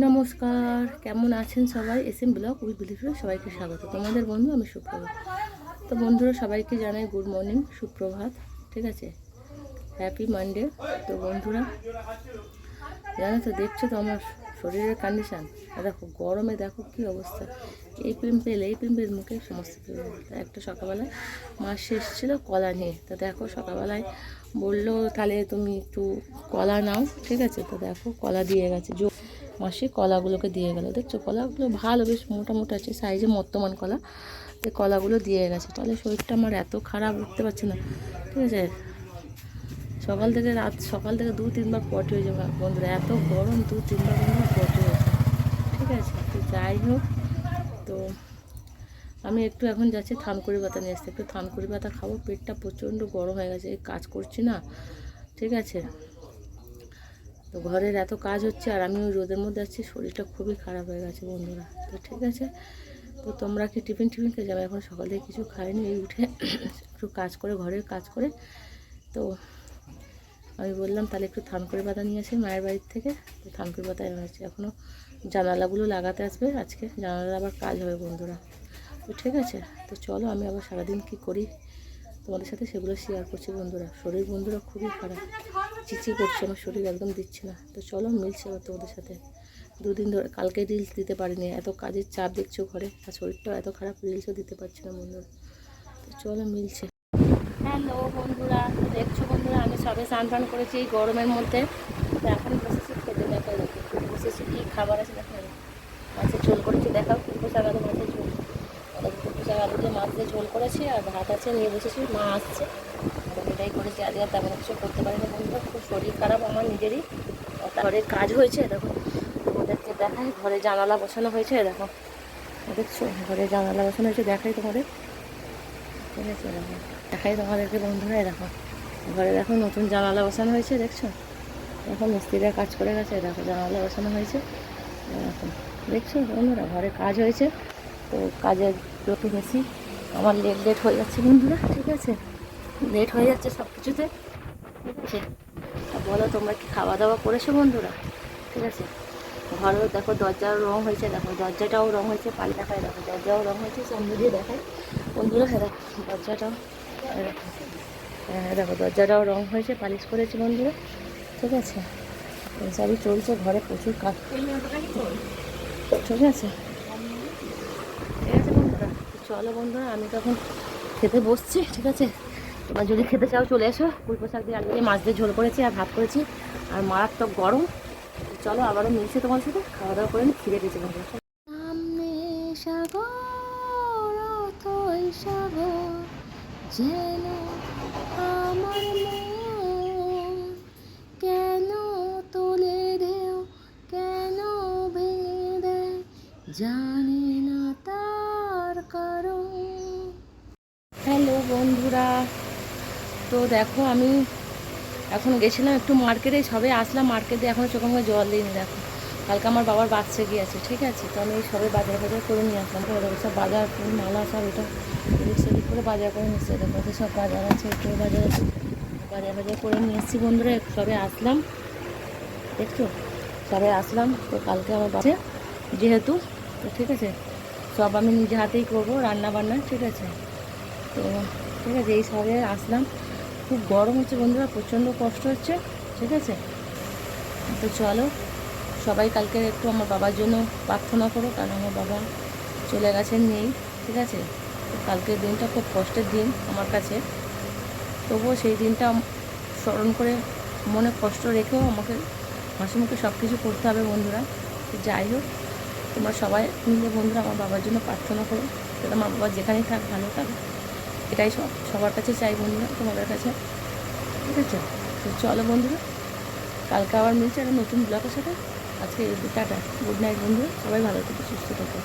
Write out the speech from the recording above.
নমস্কার, কেমন আছেন সবাই? এস এম ব্লগ উইথ বিলিফে সবাইকে স্বাগত। তোমাদের বন্ধু আমি সুপ্রভাত। তো বন্ধুরা, সবাইকে জানাই গুড মর্নিং, সুপ্রভাত, ঠিক আছে? হ্যাপি মানডে তো বন্ধুরা। জানো তো, দেখছ তো আমার শরীরের কন্ডিশান দেখো, গরমে দেখো কী অবস্থা। এই পিম্পেল এই পিম্পেল মুখে সমস্ত একটা সকালবেলায় মাস এসেছিল কলা নিয়ে। তো দেখো, সকালবেলায় বলল, তাহলে তুমি একটু কলা নাও, ঠিক আছে? তো দেখো, কলা দিয়ে গেছে। মাসি কলাগুলোকে দিয়ে গেল। দেখছ, কলাগুলো ভালো, বেশ মোটা মোটা আছে সাইজে মর্তমান কলা। তো কলাগুলো দিয়ে গেছে। তাহলে শরীরটা আমার এত খারাপ, উঠতে পারছে না। ঠিক আছে? সকাল থেকে রাত, সকাল থেকে দু তিনবার পট হয়ে যাবে বন্ধুরা, এত গরম দু তিনবার পট হয়েছে। ঠিক আছে? তো যাই হোক, তো আমি একটু এখন যাচ্ছি থানকুড়ি পাতা নিয়ে আসতে। একটু থানকুড়ি পাতা খাব। পেটটা প্রচণ্ড গরম হয়ে গেছে কাজ করছি না। ঠিক আছে? তো ঘরের এত কাজ হচ্ছে আর আমি ওই রোদের মধ্যে আছি, শরীরটা খুবই খারাপ হয়ে গেছে বন্ধুরা। তো ঠিক আছে, তো তোমরা কি টিফিন টিফিন খেয়ে যাবে? এখন সকালে কিছু খাইনি, এই উঠে একটু কাজ করে, ঘরের কাজ করে। তো আমি বললাম, তাহলে একটু থানকুড়ি পাতা নিয়ে আসি মায়ের বাড়ির থেকে। তো থানকুড়ি পাতা এনে আসছি। এখনও জানালাগুলো লাগাতে আসবে, আজকে জানালা আবার কাজ হবে বন্ধুরা। তো ঠিক আছে, তো চলো আমি আবার সারাদিন কি করি? তোমাদের সাথে সেগুলো শেয়ার করছি বন্ধুরা। শরীর বন্ধুরা খুবই খারাপ। চিচি করছে, আমার শরীর একদম দিচ্ছে না। তো চলো, মিলছে আবার তোমাদের সাথে। দুদিন ধরে, কালকে রিলস দিতে পারিনি, এত কাজের চাপ দেখছ ঘরে, আর শরীরটাও এত খারাপ রিলসও দিতে পারছি না বন্ধুরা তো চলো, মিলছে। হ্যালো বন্ধুরা দেখছ বন্ধুরা, আমি সবে স্নান টান করেছি এই গরমের মধ্যে। তো এখন বসেছি খেতে দেখা দেখি বসেছি কী খাবার আছে দেখা। মাছের ঝোল করেছি, দেখাও শাক আলু মাছের ঝোল। আলু দিয়ে মাছ দিয়ে ঝোল করেছি, আর ভাত আছে, নিয়ে বসেছি, মা আসছে। এটাই করেছি, আজকে তেমন কিছু করতে পারিনি। বন্ধুরা, খুব শরীর খারাপ আমার নিজেরই। ঘরে কাজ হয়েছে, দেখো। তোমাদেরকে দেখাই, ঘরে জানালা বসানো হয়েছে, দেখো। দেখছ, ঘরে জানালা বসানো হয়েছে, দেখাই তোমাদের। ঠিক আছে দেখো। দেখাই তোমাদেরকে, বন্ধুরা দেখো। ঘরে দেখো, নতুন জানালা বসানো হয়েছে, দেখছ? এখন মিস্ত্রিরা কাজ করে গেছে, দেখো, জানালা বসানো হয়েছে। দেখো, দেখছ, বন্ধুরা, ঘরে কাজ হয়েছে। তো কাজের যত বেশি। আমার লেট লেট হয়ে যাচ্ছে, বন্ধুরা, ঠিক আছে? লেট হয়ে যাচ্ছে সব কিছুতে ঠিক আছে বলো তোমরা কি খাওয়া দাওয়া করেছ বন্ধুরা? ঠিক আছে? ঘরেও দেখো দরজাও রং হয়েছে, দেখো দরজাটাও রং হয়েছে পালি দেখায় দেখো দরজাও রং হয়েছে, সামনে দিয়ে দেখায় বন্ধুরা হ্যাঁ দেখো দরজাটাও হ্যাঁ দেখো হ্যাঁ দেখো দরজাটাও রং হয়েছে, পালিশ করেছে বন্ধুরা। ঠিক আছে? সবই চলছে, ঘরে প্রচুর কাজ। ঠিক আছে? ঠিক আছে বন্ধুরা, চলো বন্ধুরা, আমি তখন খেতে বসছি, ঠিক আছে? তোমরা যদি খেতে চাও চলে এসো। ফুলকো শাক দিয়ে আলু দিয়ে মাছ দিয়ে ঝোল করেছি আর ভাত করেছি। আর মারাত্মক গরম। চলো আবারও মিলছে তোমার সাথে। খাওয়া দাওয়া করে খিদে পেয়েছে সামনে সাগর সাগর যেন আমার কেন তোলে দেও কেন ভেঙে দেয় জানি না তার কারণ। হ্যালো বন্ধুরা। তো দেখো আমি এখন গেছিলাম একটু মার্কেটে সবে আসলাম মার্কেটে এখন চোখে জল দিইনি, দেখো। কালকে আমার বাবার বাচ্চা গিয়েছে, ঠিক আছে? তো আমি সবে বাজার বাজার করে নিয়ে আসলাম, তো দেখো সব বাজার, মালা সব এটা সেদিক করে বাজার করে নিচ্ছে দেখো তো সব বাজার আছে, একটু বাজার আছে। বাজার বাজার করে নিয়ে এসেছি বন্ধুরা সবে আসলাম, দেখছ? সবে আসলাম, তো কালকে আমার বাচ্চা যেহেতু, তো ঠিক আছে? সব আমি নিজে হাতেই করব রান্না বান্না ঠিক আছে? তো ঠিক আছে, এই সবে আসলাম। খুব গরম হচ্ছে বন্ধুরা, প্রচণ্ড কষ্ট হচ্ছে, ঠিক আছে? তো চলো, সবাই কালকে একটু আমার বাবার জন্য প্রার্থনা করো, কারণ আমার বাবা চলে গেছেন নেই, ঠিক আছে? কালকের দিনটা খুব কষ্টের দিন আমার কাছে। তবুও সেই দিনটা স্মরণ করে মনে কষ্ট রেখেও আমাকে হাসি মুখে সব কিছু করতে হবে বন্ধুরা। যাই হোক, তোমরা সবাই মিলে বন্ধুরা আমার বাবার জন্য প্রার্থনা করো যাতে আমার বাবা যেখানেই থাক, ভালো থাক। এটাই সব, সবার কাছে চাই বন্ধুরা, তোমাদের কাছে। ঠিক আছে? তো চলো বন্ধুরা, কালকে আবার মিলছে একটা নতুন ব্লগের সাথে। আজকে টাটা। গুড নাইট বন্ধুরা, সবাই ভালো থেকো, সুস্থ থেকো।